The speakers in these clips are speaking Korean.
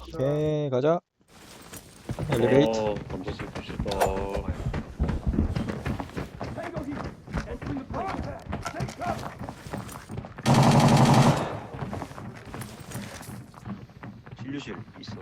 오케이 가자 엘리베이터 어. 진료실 있어.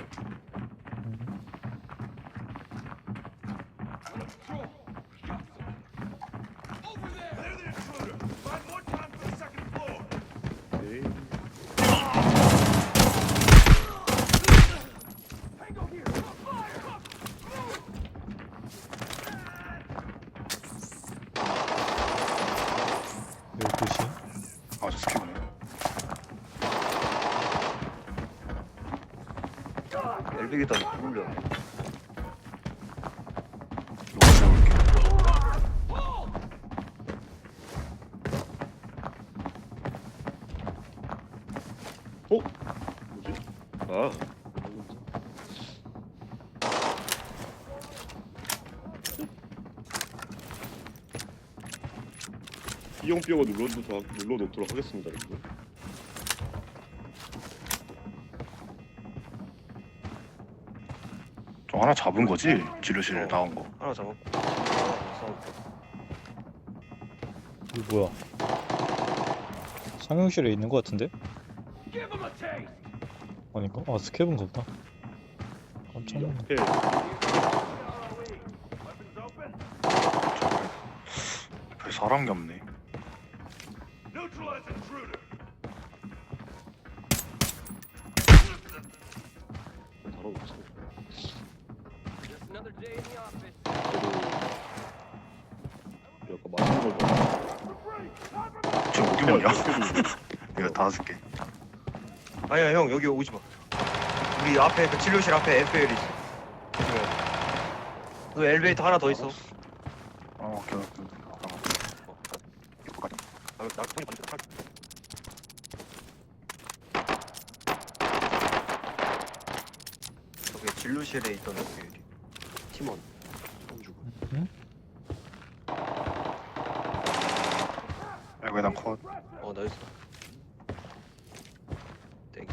눌려. 이거 세울게. 뭐지? 아. 이용뼈가 눌러놓도록, 눌러놓도록 하겠습니다, 여러분. 저 하나 잡은 거지? 진료실에 어. 나온 거. 하나 잡았고. 싸움. 이거 뭐야 상용실에 있는 것 같은데? 아닌가? 아 스캡은 없다 깜짝 이 놀랐네 옆에 별 사람이 없네. 이거 다섯 개. 아니야 형 여기 오지 마. 우리 앞에 그 진료실 앞에 FL 있어. 그 엘리베이터 하나 더 있어. 아, 오케이, 오케이. 아, 나 돈이 반대 탈. 저기 진료실에 있던 FL. 팀원. 성주군. 응? 이거 일단 컷. 어 나이스. 땡큐.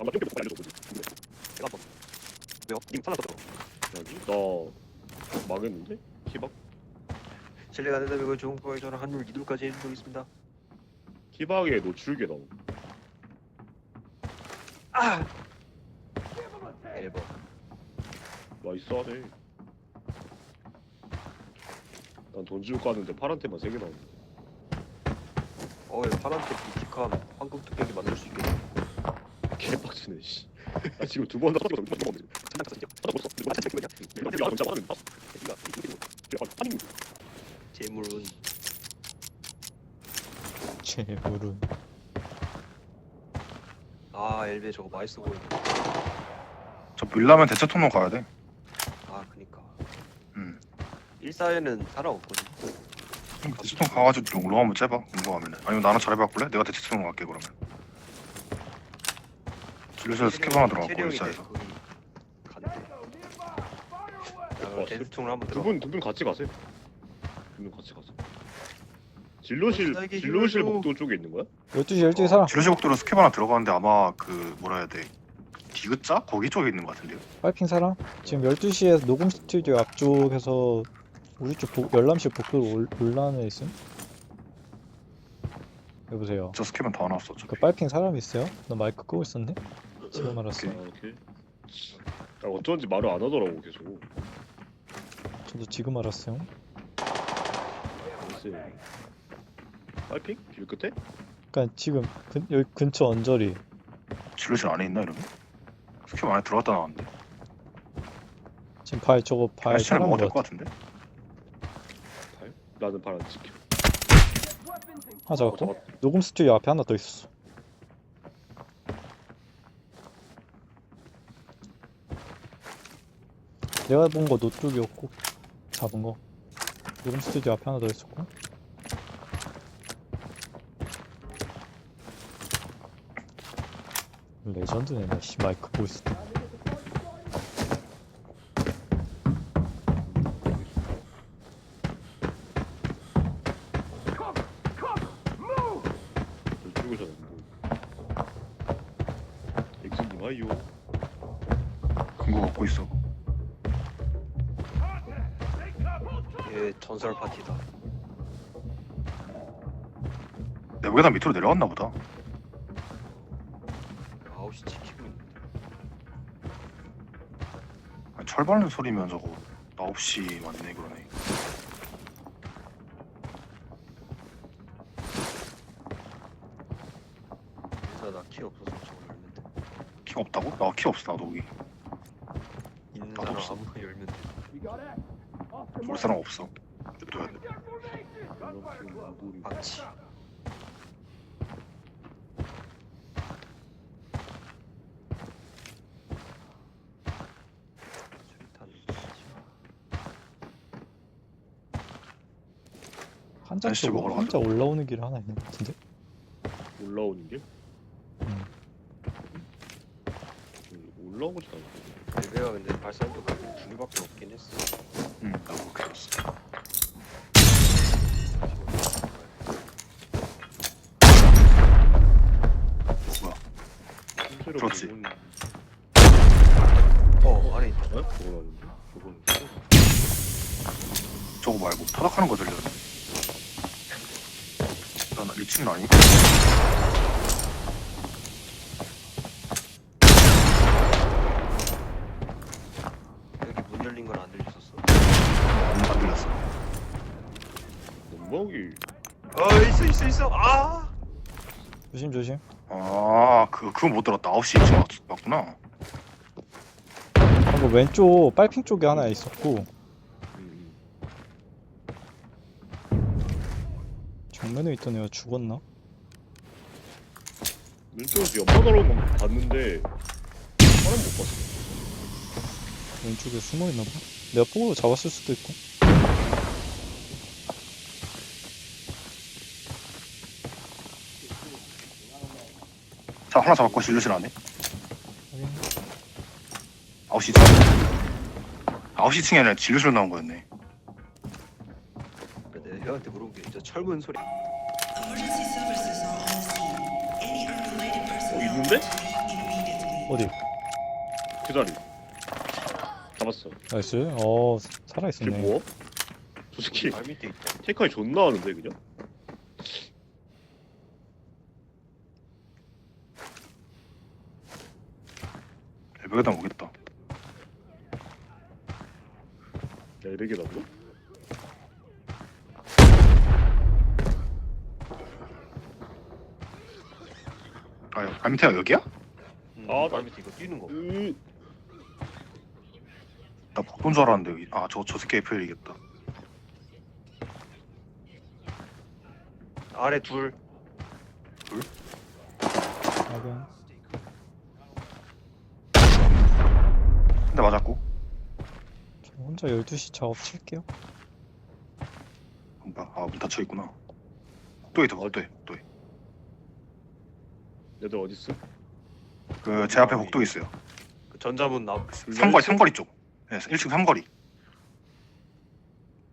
아마 좀 계속 알려줘 보지. 내가 한번. 왜요? 님 살았어. 아니, 나 망했는데? 키박? 실례가 된다면 그 좋은 거에 저는 한율 이둘까지 해드리겠습니다. 키박에 노출계 나옴. 아! 1번. 나이스하네. 난 돈 주고 가는데 파란 테만 3개 나오네. 어, 이 파란색 비티칸 황금 특별히 만들 수 있겠네. 개빡치네, 씨. 나 지금 두번다 터뜨려서 이거 먹었는데. 천장 가서 이제 하나 먹었어. 재물은 재물은 아 엘베 저거 맛있어 보이네. 저 밀라면 대체 통로 가야 돼. 아 그니까. 음. 1사에는 사람 없거든. 그럼 대체 통로 가가지고 롱 한번 째봐. 궁금하면. 아니면 나랑 자리 바꿀래? 내가 대체 통로 갈게 그러면. 진료실에 스킵 하나 들어갔고 체력이 일사에서. 거기 간대. 야, 어, 데스통을 한번 들어. 두 분, 두 분 같이 가세요. 두 분 같이 가세요. 진로실, 나에게 진로실 줘. 복도 쪽에 있는 거야? 12시 12시 사람 진료실 복도로 스킵 하나 들어가는데 아마 그 뭐라 해야 돼. 디귿자? 거기 쪽에 있는 것 같은데요. 파이핑 사람 지금 12시에 녹음 스튜디오 앞쪽에서 우리 쪽 복, 열람실 복도로 올, 올라오는 애 있음? 여보세요 저 스킵은 다 나왔어. 그. 빨핑 사람 있어요? 나 마이크 끄고 있었네? 지금 알았어 아, 오케이. 아, 어쩐지 말을 안 하더라고, 계속. 저도 지금 알았어요 글쎄. 빨핑? 길 끝에? 그니까 지금 근, 여기 근처 언저리 진료실 안에 있나 이러면? 스킵 안에 들어갔다 나왔는데. 지금 발 저거 발 발시를 사람 먹어도 것 될것 같아 같은데? 발? 나는 발안 지켜. 하나 어, 잡았다. 녹음 스튜디오 앞에 하나 더 있었어 내가 본 거 노쪽이었고 잡은 거. 녹음 스튜디오 앞에 하나 더 있었고. 레전드네 나 씨, 마이크 보이스. 엑스님 아이요. 근거 갖고 있어 전설 파티다. 내부계단 밑으로 내려갔나 보다 9시 지키고 있는데. 아니, 철 밟는 소리면 저거 나 없이 맞네 그러네 그래서 나키 없어서 저걸 열면 돼. 키 없다고? 나 키 없어 나도 여기 있는 나도 사람 없어. 아무나 열면 돼. 볼 사람 없어 돼. 수류탄 박치. 한자 날씨 쪽 먹으러 한자 올라오는 길 하나 있는 것 같은데 올라오는 길? 음. 음, 올라오지 않아 내가 근데 발사한도가 두 개밖에 없긴 했어. 응 나도 들었어 들었지? 어 있다. 어? 아닌데? 저건 저거 말고 타닥하는 거 들렸네 나 1층 아니? 여기 문 열린 건 안 들렸었어. 안 들렸어 연막이 어 있어 있어 있어. 아. 조심 조심 아 그, 그거 못 들었다. 9시 2층 맞, 맞구나. 방금 왼쪽 빨핑 쪽에 하나 있었고. 음, 정면에 있던 애가 죽었나? 왼쪽에서 연막으로 봤는데 사람 못 봤어. 왼쪽에 숨어있나 봐? 내가 폭으로 잡았을 수도 있고 자 하나 잡았고 진료실 안에 확인 9시 2층 9시 층이 아니라 진료실 나온 거였네 내가 형한테 물어본 게 진짜 철문 소리. 어 있는데? 어디? 그 자리 잡았어 나이스 어쟤 살아있었네 뭐야? 저 새끼 발 밑에 있다. 테이크아이 존나 하는데 그냥? 레벨계단 오겠다 야 나고? 아 발밑에가 여기야? 음, 아, 발 나- 밑에 이거 뛰는 거. 으 나 복도인 줄 알았는데 여기 아 저 저 새끼 FL이겠다 아래 둘. 확인 근데 맞았고 저 혼자 12시 작업 칠게요 아문 닫혀 있구나 복도에 있다 복도에 복도에 얘들 어딨어? 그제 앞에 복도 있어요 그 전자문 나. 삼거리 삼거리 쪽 네, 1층 삼거리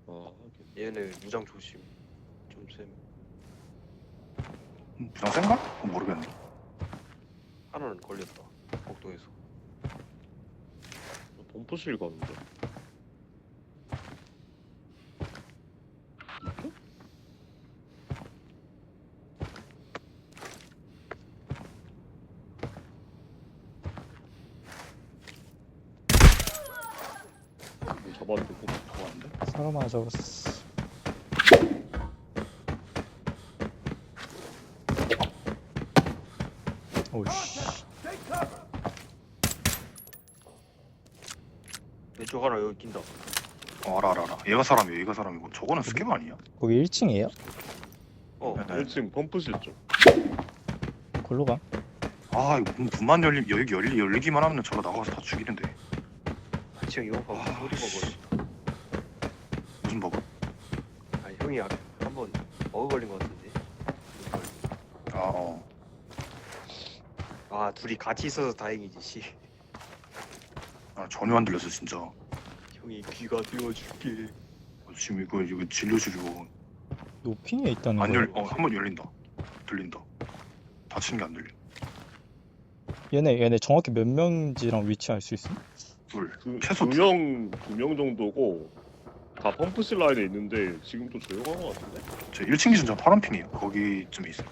아 얘네 무장 조심. 좀 쌤. 음, 부장 센가? 그건 모르겠네 하나는 걸렸다. 복도에서. 가는데. 뭐 잡았는데 뭐 좋았는데? 사람 하나 잡았어. 오이씨 왼쪽 하나 여기 낀다. 어 알아 알아 알아 얘가 사람이야 얘가 사람이고 저거는 스캠 아니야? 거기 1층이에요? 어. 네. 1층 범퍼실 쪽 골로 가 아 이거 문, 문만 열리 여기 열리 열리기만 하면 저거 나가서 다 죽이는데 지금 이거 봐. 아, 소리 씨. 먹어. 무슨 버그? 형이 아- 한번 버그 걸린 것 같은데. 아 어. 아 둘이 같이 있어서 다행이지 씨. 아 전혀 안 들렸어 진짜 형이 귀가 되어줄게. 어, 지금 이거 이거 진료실 이거 노핑에 있다는 안 거야. 열, 어, 한 번 열린다 들린다 닫힌 게안 들려 얘네 얘네 정확히 몇 명인지랑 위치 알 수 있어? 둘 두, 최소 두 명, 두 명 정도고 다 펌프실 라인에 있는데 지금 좀 조용한 것 같은데? 저 1층 기준 저 파란 핑이에요 거기쯤에 있어요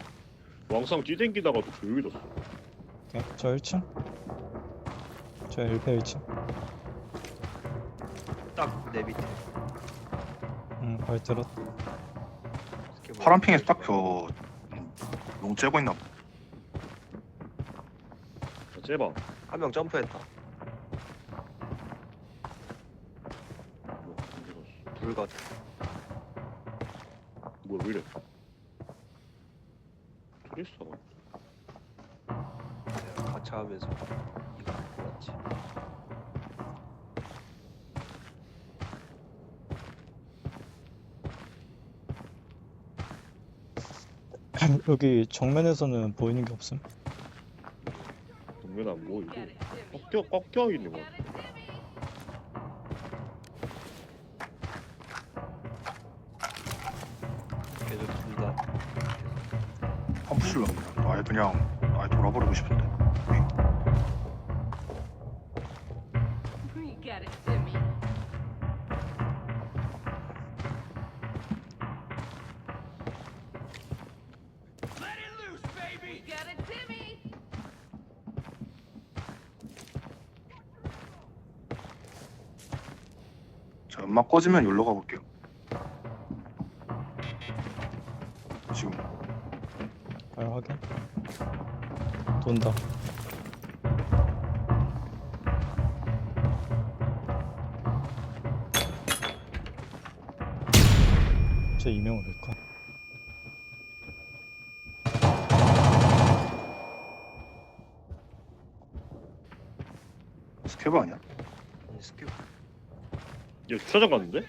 왕상 뛰댕기다가도 조용해졌어. 오케이, 저 1층. 저 1패 1층. 딱내 밑에. 응, 발 들었. 스케보드. 파란 핑에서 딱저 너무 째고 있나 봐 자, 째봐. 한명 점프했다. 뭐. 둘 같아. 여기 정면에서는 보이는 게 없음. 동면 안 보이고. 꺾여, 꺾여 있는 거. 계속 둘다 그냥 아예 그냥 아예 돌아버리고 싶은데 자 음악 꺼지면 여기로 가볼게요 지금 발 확인. 돈다. 제 이명을 왜까? 스케브 아니야? 얘 주차장 갔는데?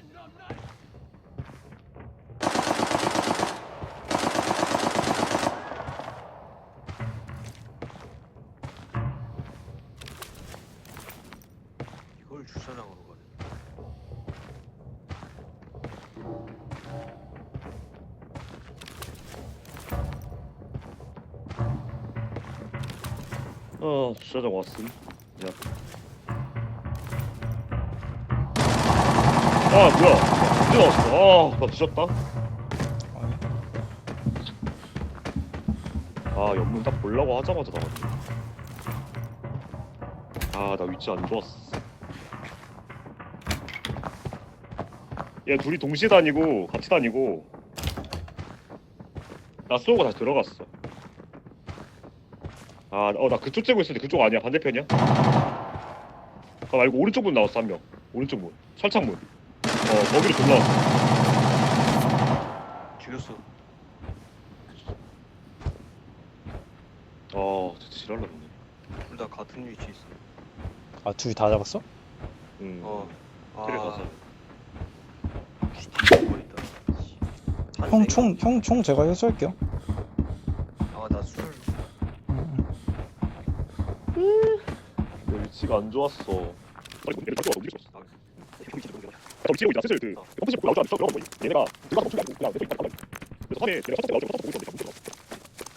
이걸 주차장으로 가네. 어, 주차장 왔음. 야. 아, 뭐야. 언제 왔어? 아, 나 늦었다. 아니, 아, 연문 딱 보려고 하자마자 나갔네. 아, 나 위치 안 좋았어. 얘 둘이 동시에 다니고, 같이 다니고. 나 쏘고 다시 들어갔어. 아, 어, 나 그쪽 째고 있었는데 그쪽 아니야. 반대편이야? 아, 말고 오른쪽 문 나왔어, 한 명. 오른쪽 문. 철창문. 어, 거기로 돌라왔어. 죽였어. 아, 진짜 지랄났네. 둘 다 같은 위치에 있어. 아 둘이 다 잡았어? 응. 어. 아. 그래 가자. 뒤집어버린다. 형 총 형 총 제가 해소할게요. 아나 술. 응, 응. 내 위치가 안 좋았어. 어디 있어? 아, 형이 지금 아, 지금 있다. 슬슬 그 컴퓨터 보고 나오지 않았어? 그런 거 얘네가 들어가서 멈추지 않고 그냥 내가 있다. 그래서 선에 내가 첫 번째 나오고 첫 번째 보고 있었는데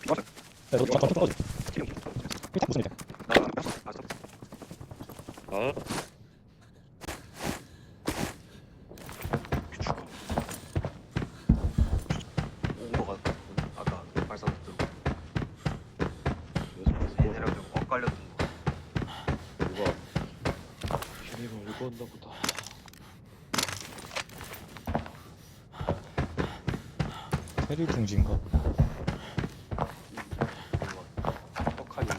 야, 너 잠깐 좀 꺼지. 지금 일단 무슨 일이야? 나 아, 참. 아, 미치고 온거 같아. 아까 발사도 들고. 그래서 얘네랑 좀 엇갈렸던 거. 누가 걔네가 알고 왔나 보다. 테리 둥지인가? 뭔가 떡하니.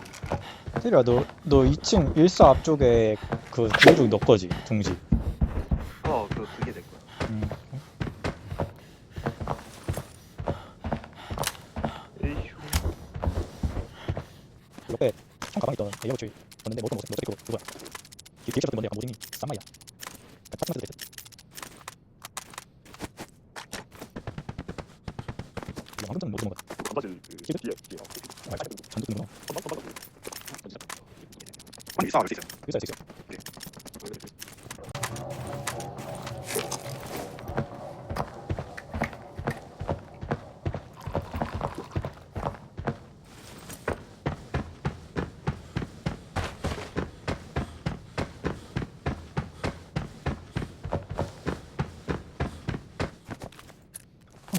테리야 너 너 2층 14 앞쪽에 그 중중 너 거지 둥지. 어, 그 그게 될 거야. 응. 에이휴. 옆에 형 가방 있던 에이어 쪽에 봤는데 뭐또 뭐지 뭐지 그거 누구야? 뒤에 뒤에 건데 약간 모딩이 쌈마이야. 파트너도 됐어. 황금장은 못 먹었다 반바지 그 시드? 뒤에 뒤에 아 전투 등등 반반 반반 아니 이상할 수 있어 그자 있어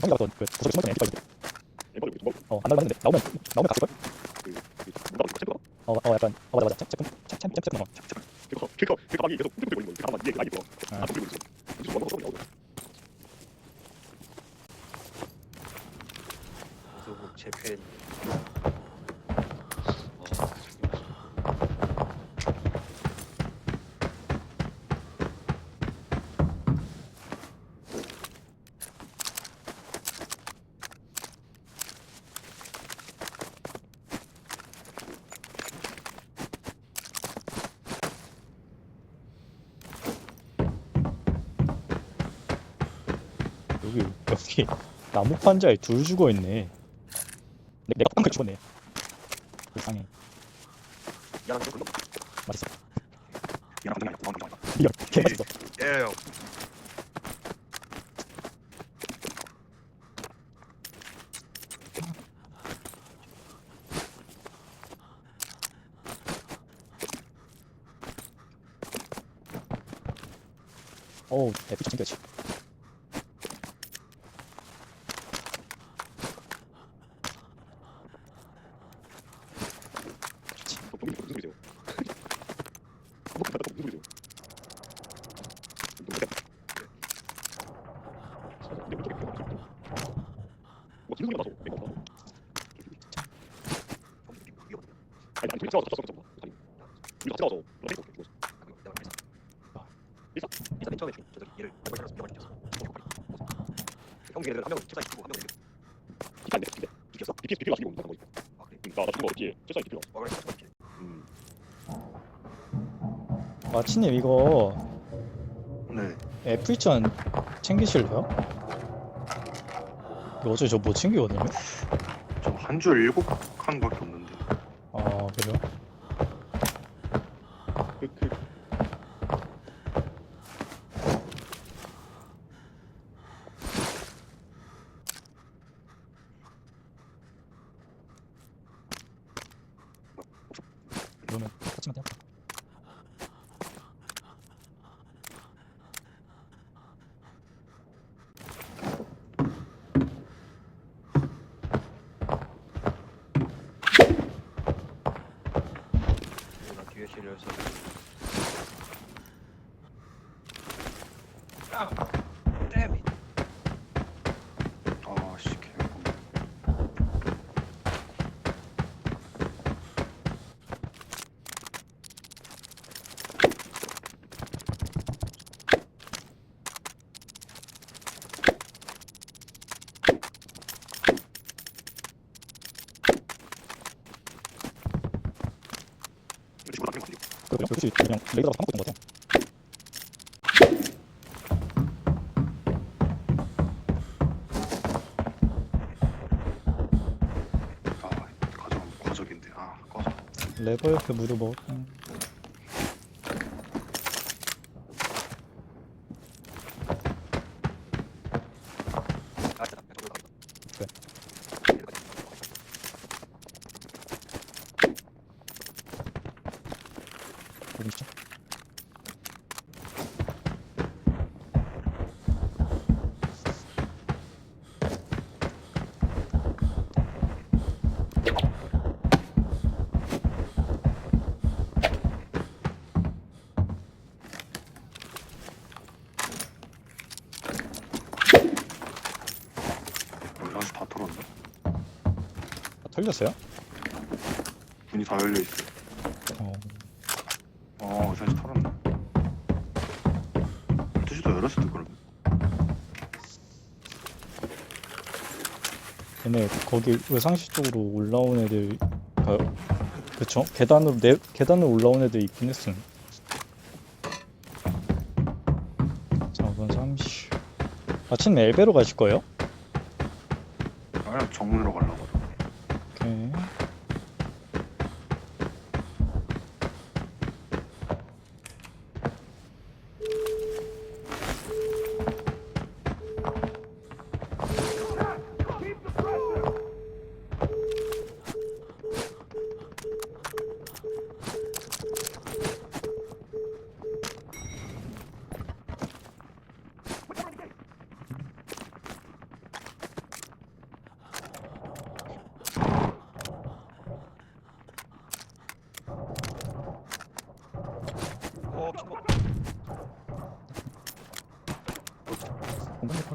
형이 나왔던 그 고속이 숨어있던 엠피까지 엠버리 뭐 어안 날라 했는데 나오면 나오면 갔을걸? 뭔가 챔프가 어, 어 약간 어 맞아 맞아 챔 챔, 챔, 챔, 챔, 어. 그거 그거 그 가방이 계속 뚱뚱 거리는 거 가방 이게 많이 들어 아. 아 뚱뚱 거리는 거 뭔가 어떤 거 무소국 재팬. 여기 여기 나무 판자에 둘 죽어 있네. 내, 내가 딴거 죽었네. 불쌍해. 야랑 좀 불러. 맛있어. 얘랑 당장 아니야 당장 아니야 리얼 개 맛있어. 예 형. 어우 에피차 챙겨야지. 무슨 소리세요? 무슨 소리세요? 뭐 김승이 나서 내가 나서 아니 아니 싸워서 싸워서 싸워서 아니 우리 같이 나와서 나 생각 죽었어 일사? 일사 맨 처음에 죽 저들 얘를 한번 살아서 병원에 뛰었어. 형 걔를 한명 최사 있고 한명 기가 안 돼. 비켰어? 비켰어, 가지고 온다는 거지. 아 그래. 응, 나, 나 죽은 거 없지. 세상에 비켰어. 와 그래. 같이 맞지. 음. 마치님 이거 네 F2000 챙기실래요? 이거 어제 저 못 챙기거든요. 저한 줄 일곱 칸밖에 없는데 아 그래요? 그, 그, 그러면 같이만 해볼까? 나뒤에 실려서. 아씨 개 지금 나쁜 거 아니야? 그냥 레이더가 까먹고 있는 거 같아. 아 과정 과적인데 아 꺼져 레버 옆에 무료 먹. 음. 아 진짜. 그래. 여기 있죠? 열한시 다 털었네 아, 털렸어요? 문이 다 열려 있어 어. 어 열한시 털었네 12시도 열었을 때 그럼 얘네 거기 의상시 쪽으로 올라온 애들 아, 그쵸? 계단으로 내 계단으로 올라온 애들 있긴 했음. 4번 30. 아침 엘베로 가실 거예요? 아 아니야 정문으로 가려고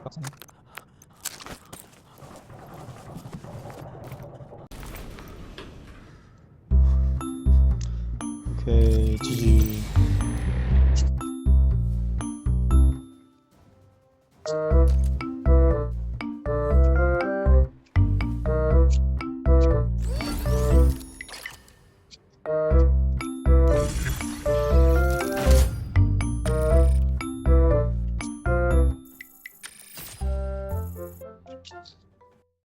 깠네. 오케이, 지지.